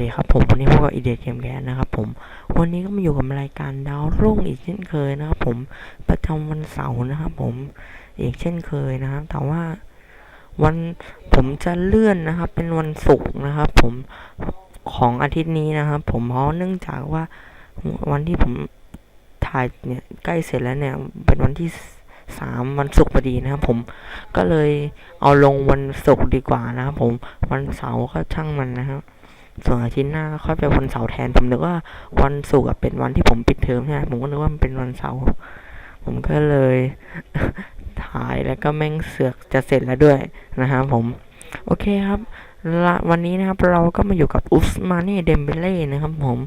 ดีครับผมวันนี้พวกเราอีเดียเกมแกนนะครับผมวันนี้ก็มาอยู่กับรายการดาวรุ่งอีกเช่นเคยนะครับผมประจำวันเสาร์นะครับผมอีกเช่นเคยนะครับ แต่ว่าวันผมจะเลื่อนนะครับ เป็นวันศุกร์นะครับ ผมของอาทิตย์นี้นะครับ ผมเพราะเนื่องจากว่าวันที่ผมถ่ายเนี่ยใกล้เสร็จแล้วเนี่ยเป็นวันที่สามวันศุกร์พอดีนะครับผมก็เลยเอาลงวันศุกร์ดีกว่านะครับผมวันเสาร์ก็ช่างมันนะครับ ส่วนอาทิตย์หน้าก็ค่อยไปวันเสาร์แทน ผมนึกว่าวันศุกร์เป็นวันที่ผมปิดเทอมใช่ไหมผมก็นึกว่ามันเป็นวันเสาร์ ผมก็เลยถ่ายแล้วก็แม่งเสือกจะเสร็จแล้วด้วยนะครับผม โอเคครับละวันนี้นะครับเราก็มาอยู่กับอุสมาเน่เดมเบเล่นะครับผม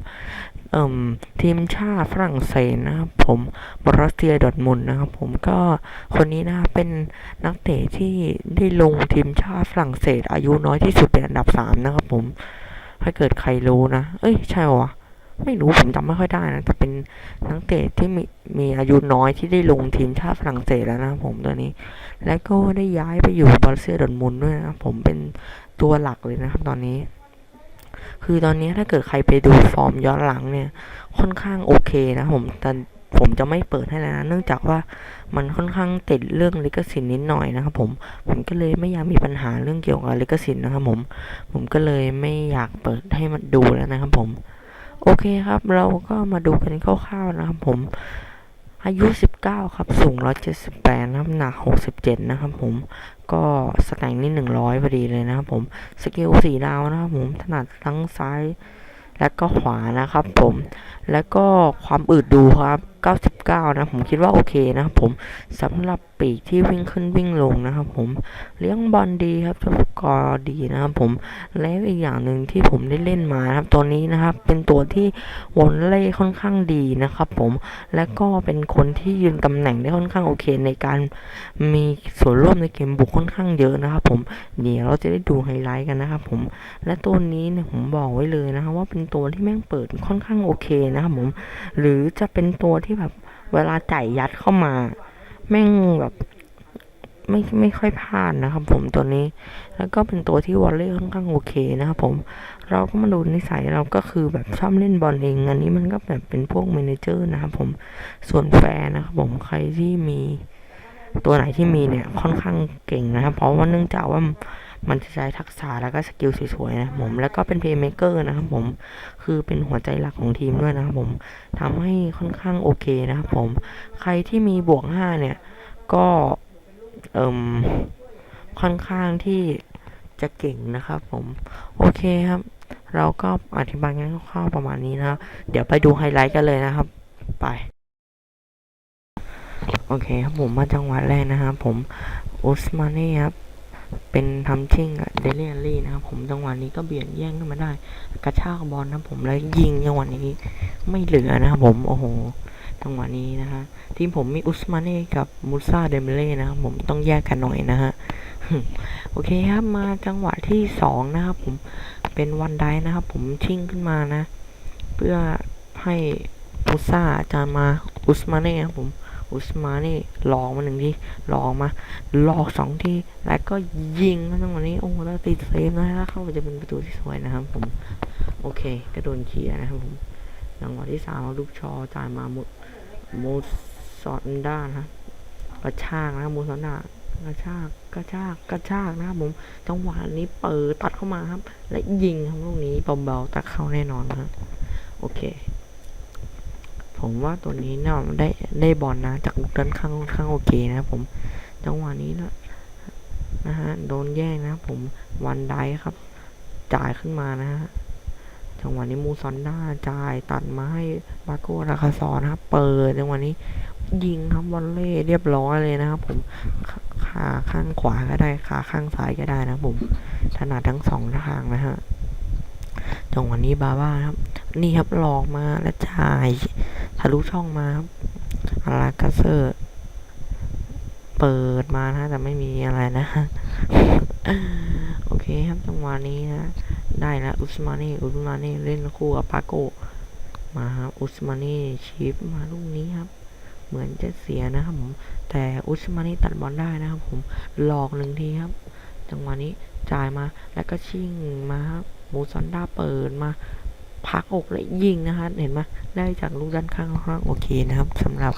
เอ่มทีมชาติฝรั่งเศสนะครับผมบรัสเซียดอทมุนนะครับผมก็คนนี้นะครับเป็นนักเตะที่ได้ลงทีมชาติฝรั่งเศส อายุน้อยที่สุดเป็นอันดับสามนะครับผม ถ้าเกิดใครรู้นะ เอ้ย ใช่วะไม่รู้ผมจำไม่ค่อยได้นะแต่เป็นนักเตะที่มีมีอายุน้อยที่ได้ลงทีมชาติฝรั่งเศสแล้วนะผมตัวนี้ และก็ได้ย้ายไปอยู่บอลเซียดอร์ทมุนด์ด้วยนะผมเป็นตัวหลักเลยนะครับตอนนี้ คือตอนนี้ถ้าเกิดใครไปดูฟอร์มย้อนหลังเนี่ย ค่อนข้างโอเคนะผมแต่ ผมจะไม่เปิดให้แล้วนะ เนื่องจากว่ามันค่อนข้างติดเรื่องลิขสิทธิ์นิดหน่อยนะครับผม ผมก็เลยไม่อยากมีปัญหาเรื่องเกี่ยวกับลิขสิทธิ์นะครับผม ผมก็เลยไม่อยากเปิดให้มันดูแล้วนะครับผม โอเคครับ เราก็มาดูกันคร่าวๆนะครับผม อายุ 19 ครับ สูง 178น้ำหนัก 67 นะครับผม ก็สแตงนี่ 100พอดีเลยนะครับผม สกิลสีดาวนะครับผม ถนัดทั้งซ้ายและก็ขวานะครับผม แล้วก็ความอืดดูครับ 9 นะ ผมคิดว่าโอเคนะครับผมสำหรับปีกที่วิ่งขึ้นวิ่งลงนะครับผมเลี้ยงบอลดีครับสกอดีนะครับผมแล้วอีกอย่างหนึ่งที่ผมได้เล่นมานะครับตัวนี้นะครับ เป็นตัวที่วอลเล่ค่อนข้างดีนะครับผมและก็เป็นคนที่ยืนตำแหน่งได้ค่อนข้างโอเค ในการมีส่วนร่วมในเกมบุกค่อนข้างเยอะนะครับผมเดี๋ยวเราจะได้ดูไฮไลท์กันนะครับผมและตัวนี้เนี่ยผมบอกไว้เลยนะครับว่าเป็นตัวที่แม่งเปิดค่อนข้างโอเคนะครับผมหรือจะเป็นตัวที่แบบ เวลาจ่ายยัดเข้ามา แม่งแบบไม่ไม่ค่อยพลาดนะครับผมตัวนี้ แล้วก็เป็นตัวที่วอลเล่ค่อนข้างโอเคนะครับผม เราก็มาดูนิสัยเราก็คือแบบชอบเล่นบอลเอง อันนี้มันก็แบบเป็นพวกเมนเจอร์นะครับผม ส่วนแฟนนะครับผมใครที่มีตัวไหนที่มีเนี่ยค่อนข้างเก่งนะครับ เพราะว่าเนื่องจากว่า มันจะใช้ทักษะแล้วก็สกิลสวยๆนะผม แล้วก็เป็นเพลย์เมเกอร์นะครับผม คือเป็นหัวใจหลักของทีมด้วยนะครับผมทำให้ค่อนข้างโอเคนะครับผม ใครที่มีบวกห้าเนี่ย ก็เอ่มค่อนข้างที่จะเก่งนะครับผม โอเคครับ เราก็อธิบายกันคร่าวๆประมาณนี้นะครับ เดี๋ยวไปดูไฮไลท์กันเลยนะครับ ไป โอเคครับผมมาจังหวะแรกนะครับผมอุสมาน่ครับ เป็นทำชิ่งเดลียรี่นะครับผมจังหวะนี้ก็เบียดแย่งขึ้นมาได้ กระชากบอลนะผมแล้วยิงจังหวะนี้ไม่เหลือนะครับผมโอ้โหจังหวะนี้นะฮะทีมผมมีอุสมาเน่กับมูซาเดมเล่นะครับผมต้องแยกกันหน่อยนะฮะโอเคครับมาจังหวะที่สองนะครับผมเป็นวันไดนะครับผมชิ่งขึ้นมานะ เพื่อให้มูซาจะมาอุสมาเน่ครับผม อุสมาเน่ลองมาหนึ่งทีลองมาหลอกสองทีแล้วก็ยิงนะจังหวะนี้โอ้แล้วติดเซฟนะถ้าเข้าไปจะเป็นประตูที่สวยนะครับผมโอเคก็โดนเคลียนะครับผมจังหวะที่สามลูกชอจ่ายมามุมูซอนด้านะกระชากนะมูซอนด้ากระชากกระชากกระชากนะครับผมจังหวะนี้เปิดตัดเข้ามาครับ และยิงครับลูกนี้เบาๆตัดเข้าแน่นอนนะโอเค ผมว่าตัวนี้เนี่ยได้ได้บอลนะ จากลูกด้านข้างข้างโอเคนะผม จังหวะนี้นะนะฮะโดนแย่งนะผมวันไดครับ จ่ายขึ้นมานะฮะจังหวะนี้มูซอนด้าจ่ายตัดมาให้บาโกราคาซอนะครับเปิดจังหวะนี้ยิงครับวอลเล่เรียบร้อยเลยนะครับผมขาข้างขวาก็ได้ขาข้างซ้ายก็ได้นะผมถนัดทั้งสองทางนะฮะจังหวะนี้บาบ้าครับ นี่ครับหลอกมาแล้วจ่าย ทะลุช่องมาครับอาราคาเซอร์ เปิดมานะแต่ไม่มีอะไรนะ โอเคครับจังหวะนี้นะ ได้แล้วอุสมานีอุสมานีเล่นคู่กับปาโกมาครับอุสมานีชิปมาลูกนี้ครับ เหมือนจะเสียนะครับผม แต่อุสมานีตัดบอลได้นะครับผม หลอกหนึ่งทีครับ จังหวะนี้จ่ายมาแล้วก็ชิ่งมาครับมูซอนด้าเปิดมา พักอกและยิงนะคะเห็นไหมได้จากลูกด้านข้างค่อนข้างโอเคนะครับสำหรับ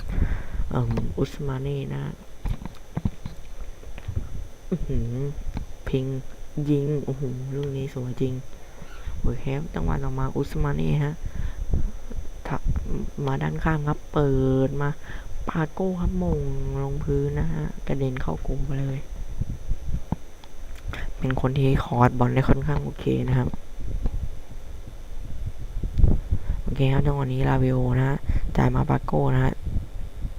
อุสมาเน่นะพิงยิงโอ้โหลูกนี้สวยจริงโอเคจังหวะต่อมาอุสมาเน่ฮะมาด้านข้างครับ เปิดมาปาโก้ครับมงลงพื้นนะฮะกระเด็นเข้ากูไปเลย เป็นคนที่คอร์ดบอลได้ค่อนข้างโอเคนะครับ โอเคครับจังหวะนี้ลาเวโอนะฮะจ่ายมาปาโก้นะฮะ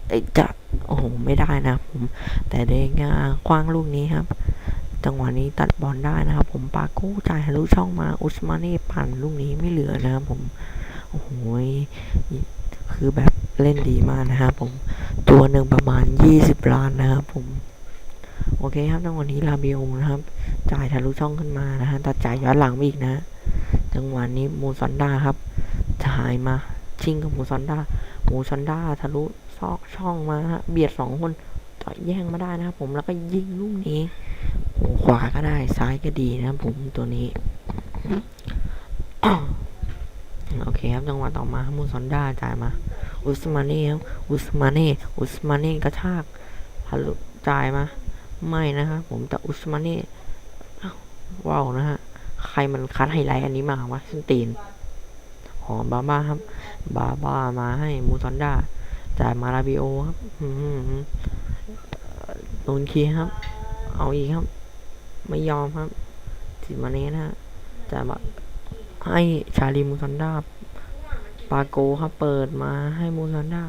เอ้จะโอ้โหไม่ได้นะผมแต่เดงาคว้างลูกนี้ครับ จังหวะนี้ตัดบอลได้นะครับ ผมปาโก้จ่ายทะลุช่องมาอุสมาเน่ปั่นลูกนี้ไม่เหลือนะครับผมโอ้โหคือแบบเล่นดีมากนะครับผมตัวหนึ่งประมาณ 20 ล้านนะครับผมโอเคครับจังหวะนี้ลาเบโอนะครับ จ่ายทะลุช่องขึ้นมานะฮะแต่จ่ายย้อนหลังไปอีกนะ จังหวะนี้มูซอนดาครับ จ่ายมาชิงกับหมูซอนด้ามูซอนด้าทะลุซอกช่องมาฮะเบียดสองคนต่อยแย่งมาได้นะครับผมแล้วก็ยิงลูกนี้ขวาก็ได้ซ้ายก็ดีนะครับผมตัวนี้โอเคครับจังหวะต่อมามูซอนด้าจ่ายมา อุสมาเน่ครับอุสมาเน่อุสมาเน่กระชากทะลุจ่ายมาไม่นะครับผมแต่อุสมาเน่ว้าวนะฮะใครมันคัดไฮไลท์อันนี้มาวะส้นตีน หอมบาบ้าครับ บาบ้ามาให้มูซอนด้าจ่ายมาลาบิโอครับโดนคีครับ เอาอีกครับ ไม่ยอมครับสิมาเน่ฮะจ่ายมาให้ชาลีมูซอนด้าปาโกครับเปิดมาให้มูซอนด้า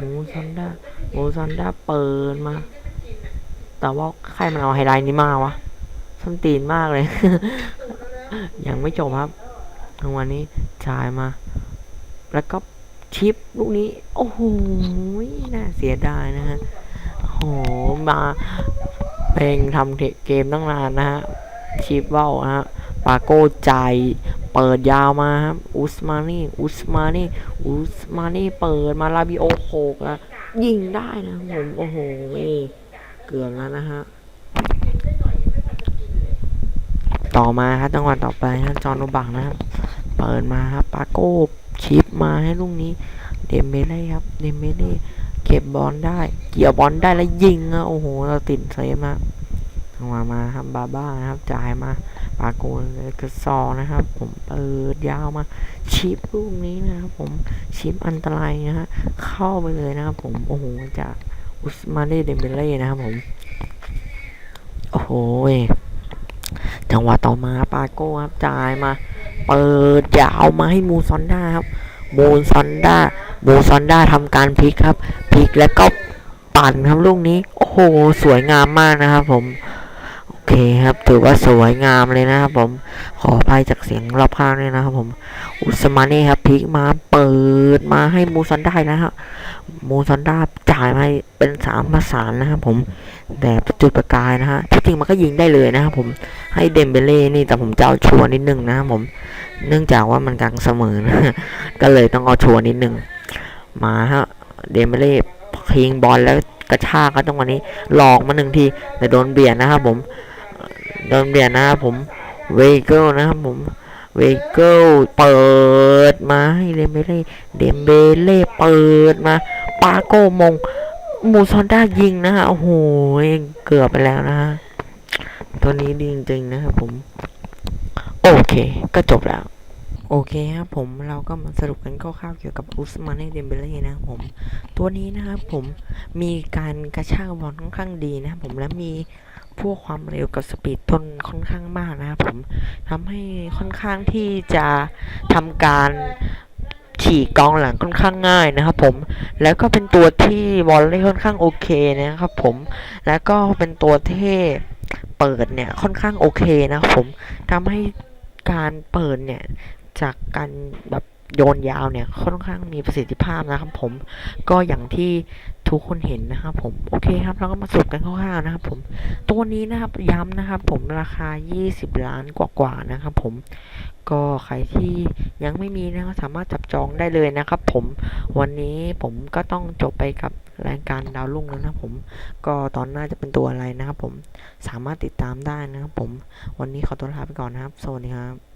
มูซอนด้ามูซอนด้าเปิดมา แต่ว่าใครมันเอาไฮไลท์นี้มาวะส้นตีนมากเลย ยังไม่จบครับ ทางวันนี้จ่ายมา แล้วก็ชิปลูกนี้ โอ้โหน่าเสียดายนะฮะโอ้โหมาเพลงทำเกมตั้งนานนะฮะชิปเบ้าฮะปาโก้ใจเปิดยาวมาครับอุสมานี่อุสมานี่อุสมานี่เปิดมาลาบิโอโคกอะยิงได้นะผมโอ้โหเกือบแล้วนะฮะต่อมาครับจังหวะต่อไปครับจอนโนบังนะครับ เปิดมาครับปาโก้ชิปมาให้ลูกนี้ เดมเบเล่ครับ เดมเบเล่เก็บบอลได้ เกี่ยวบอลได้แล้วยิงอะโอ้โห เราติดเซฟนะจังหวะมาครับบาบ้านะครับจ่ายมาปาโก้เลยกระซอนะครับ ผมเปิดยาวมา ชิปลูกนี้นะครับผมชิปอันตรายนะฮะเข้าไปเลยนะครับผมโอ้โหจากอุสมาเน่เดมเบเล่นะครับผมโอ้โหจังหวะต่อมาปาโก้ครับจ่ายมา เปิดยาวมาให้มูซอนด้าครับมูซอนด้ามูซอนด้าทำการพลิกครับพลิกแล้วก็ปั่นครับลูกนี้ โอ้โห สวยงามมากนะครับผมโอเคครับ ถือว่าสวยงามเลยนะครับผมขออภัยจากเสียงรอบข้างด้วยนะครับผมอุสมาเน่ครับพลิกมาเปิดมาให้มูซอนด้านะครับมูซอนด้าจ่ายมาเป็นสามประสานนะครับผมแต่จุดประกายนะฮะที่จริงมันก็ยิงได้เลยนะครับผม ให้เดมเบเล่นี่แต่ผมจะเอาชัวร์นิดนึงนะครับผม เนื่องจากว่ามันกลางเสมอนะก็เลยต้องเอาชัวร์นิดนึง มาฮะเดมเบเล่พิงบอลแล้วกระชากก็ตรงวันนี้หลอกมาหนึ่งทีแต่โดนเบียดนะครับผม โดนเบียดนะครับผมเวเกิลนะครับผมเวเกิลเปิดมาให้เดมเบเล่เดมเบเล่เปิดมาปาโกมงมูซอนด้ายิงนะฮะโอ้โหเกือบไปแล้วนะฮะ ตัวนี้ดีจริงๆนะครับผม โอเค ก็จบแล้ว โอเคครับผมเราก็มาสรุปกันคร่าวๆเกี่ยวกับอุสมาน่เดมเบเล่นะครับผม ตัวนี้นะครับผมมีการกระชากบอลค่อนข้างดีนะครับผมและมีพวกความเร็วกับสปีดต้นค่อนข้างมากนะครับผมทำให้ค่อนข้างที่จะทำการฉีกกองหลังค่อนข้างง่ายนะครับผม แล้วก็เป็นตัวที่บอลเล่ค่อนข้างโอเคนะครับผม แล้วก็เป็นตัวที่ เปิดเนี่ยค่อนข้างโอเคนะผมทำให้การเปิดเนี่ยจากการแบบ โยนยาวเนี่ยค่อนข้างมีประสิทธิภาพนะครับผมก็อย่างที่ทุกคนเห็นนะครับผมโอเคครับเราก็มาสรุปกันคร่าวๆนะครับผมตัวนี้นะครับย้ำนะครับผมราคา 20 ล้านกว่าๆนะครับผมก็ใครที่ยังไม่มีนะครับสามารถจับจองได้เลยนะครับผมวันนี้ผมก็ต้องจบไปกับรายการดาวรุ่งแล้วนะครับผมก็ตอนหน้าจะเป็นตัวอะไรนะครับผมสามารถติดตามได้นะครับผมวันนี้ขอตัวลาไปก่อนนะครับ สวัสดีครับ